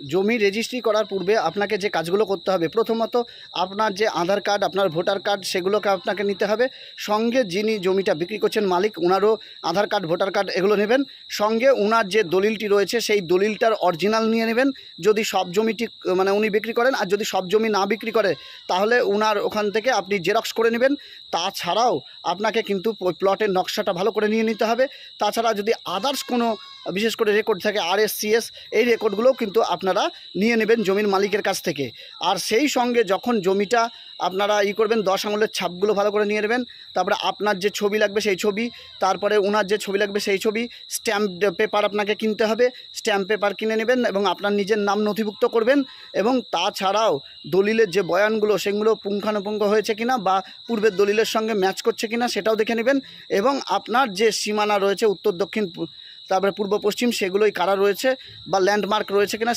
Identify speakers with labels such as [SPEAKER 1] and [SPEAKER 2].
[SPEAKER 1] জমি রেজিস্ট্রি করার পূর্বে আপনাকে যে কাজগুলো করতে হবে, প্রথমত আপনার যে আধার কার্ড আপনার ভোটার কার্ড সেগুলোকে আপনাকে নিতে হবে। সঙ্গে যিনি জমিটা বিক্রি করছেন মালিক ওনারও আধার কার্ড ভোটার কার্ড এগুলো নেবেন। সঙ্গে ওনার যে দলিলটি রয়েছে, সেই দলিলটার অরিজিনাল নিয়ে নেবেন। যদি সব জমিটি মানে উনি বিক্রি করেন, আর যদি সব জমি না বিক্রি করে, তাহলে ওনার ওখান থেকে আপনি জেরক্স করে নেবেন। তাছাড়াও আপনাকে কিন্তু প্লটের নকশাটা ভালো করে নিয়ে নিতে হবে। তাছাড়া যদি আদার্স কোনো, বিশেষ করে রেকর্ড থাকে আর এস সি এস এই রেকর্ডগুলোও কিন্তু আপনারা নিয়ে নেবেন জমির মালিকের কাছ থেকে। আর সেই সঙ্গে যখন জমিটা আপনারা ই করবেন, দশ আঙুলের ছাপগুলো ভালো করে নিয়ে নেবেন, তারপরে আপনার যে ছবি লাগবে সেই ছবি, তারপরে ওনার যে ছবি লাগবে সেই ছবি, স্ট্যাম্প পেপার আপনাকে কিনতে হবে, স্ট্যাম্প পেপার কিনে নেবেন এবং আপনার নিজের নাম নথিভুক্ত করবেন এবং তাছাড়াও দলিলের যে বয়ানগুলো, সেগুলো পুঙ্খানুপুঙ্খ হয়েছে কিনা বা পূর্বের দলিলের সঙ্গে ম্যাচ করছে কিনা সেটাও দেখে নেবেন এবং আপনার যে সীমানা রয়েছে উত্তর, দক্ষিণ তারপরে পূর্ব, পশ্চিম, সেগুলোই কারা রয়েছে বা ল্যান্ডমার্ক রয়েছে কিনা